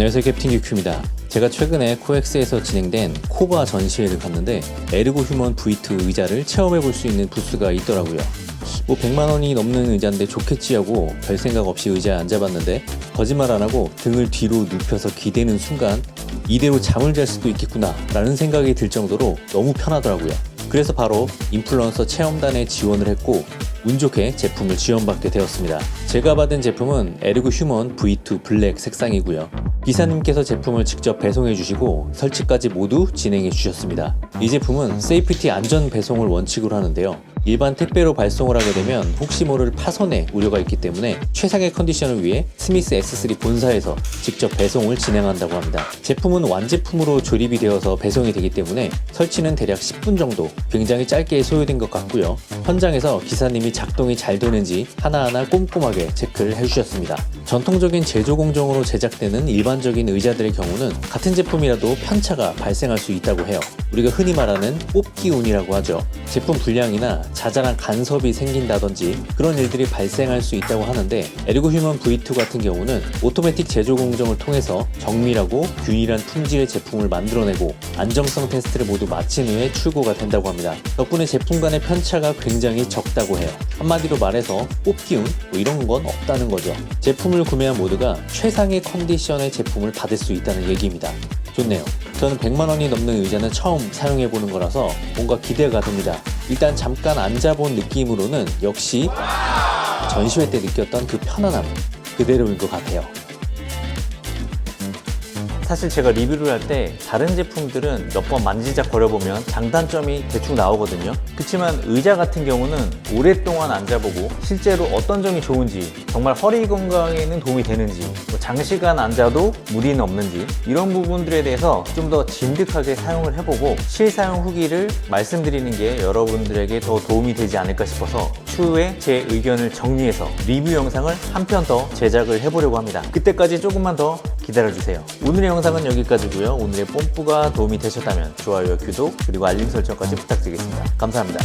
안녕하세요 캡틴 규큐입니다. 제가 최근에 코엑스에서 진행된 코바 전시회를 갔는데 에르고 휴먼 V2 의자를 체험해 볼 수 있는 부스가 있더라고요. 뭐 100만 원이 넘는 의자인데 좋겠지 하고 별 생각 없이 의자에 앉아봤는데 거짓말 안 하고 등을 뒤로 눕혀서 기대는 순간 이대로 잠을 잘 수도 있겠구나 라는 생각이 들 정도로 너무 편하더라고요. 그래서 바로 인플루언서 체험단에 지원을 했고 운 좋게 제품을 지원받게 되었습니다. 제가 받은 제품은 에르고 휴먼 V2 블랙 색상이고요. 기사님께서 제품을 직접 배송해 주시고 설치까지 모두 진행해 주셨습니다. 이 제품은 세이프티 안전 배송을 원칙으로 하는데요. 일반 택배로 발송을 하게 되면 혹시 모를 파손의 우려가 있기 때문에 최상의 컨디션을 위해 스미스 S3 본사에서 직접 배송을 진행한다고 합니다. 제품은 완제품으로 조립이 되어서 배송이 되기 때문에 설치는 대략 10분 정도 굉장히 짧게 소요된 것 같고요. 현장에서 기사님이 작동이 잘 되는지 하나하나 꼼꼼하게 체크를 해주셨습니다. 전통적인 제조 공정으로 제작되는 일반적인 의자들의 경우는 같은 제품이라도 편차가 발생할 수 있다고 해요. 우리가 흔히 말하는 뽑기 운이라고 하죠. 제품 불량이나 자잘한 간섭이 생긴다든지 그런 일들이 발생할 수 있다고 하는데 에르고 휴먼 V2 같은 경우는 오토매틱 제조 공정을 통해서 정밀하고 균일한 품질의 제품을 만들어내고 안정성 테스트를 모두 마친 후에 출고가 된다고 합니다. 덕분에 제품 간의 편차가 굉장히 적다고 해요. 한마디로 말해서 뽑기운 뭐 이런 건 없다는 거죠. 제품을 구매한 모두가 최상의 컨디션의 제품을 받을 수 있다는 얘기입니다. 좋네요. 저는 100만 원이 넘는 의자는 처음 사용해 보는 거라서 뭔가 기대가 됩니다. 일단 잠깐 앉아본 느낌으로는 역시 전시회 때 느꼈던 그 편안함 그대로인 것 같아요. 사실 제가 리뷰를 할 때 다른 제품들은 몇 번 만지작 거려 보면 장단점이 대충 나오거든요. 그렇지만 의자 같은 경우는 오랫동안 앉아보고 실제로 어떤 점이 좋은지 정말 허리 건강에는 도움이 되는지 뭐 장시간 앉아도 무리는 없는지 이런 부분들에 대해서 좀 더 진득하게 사용을 해보고 실사용 후기를 말씀드리는 게 여러분들에게 더 도움이 되지 않을까 싶어서 추후에 제 의견을 정리해서 리뷰 영상을 한 편 더 제작을 해보려고 합니다. 그때까지 조금만 더 기다려주세요. 오늘의 영상은 여기까지고요. 오늘의 뽐뿌가 도움이 되셨다면 좋아요와 구독 그리고 알림 설정까지 부탁드리겠습니다. 감사합니다.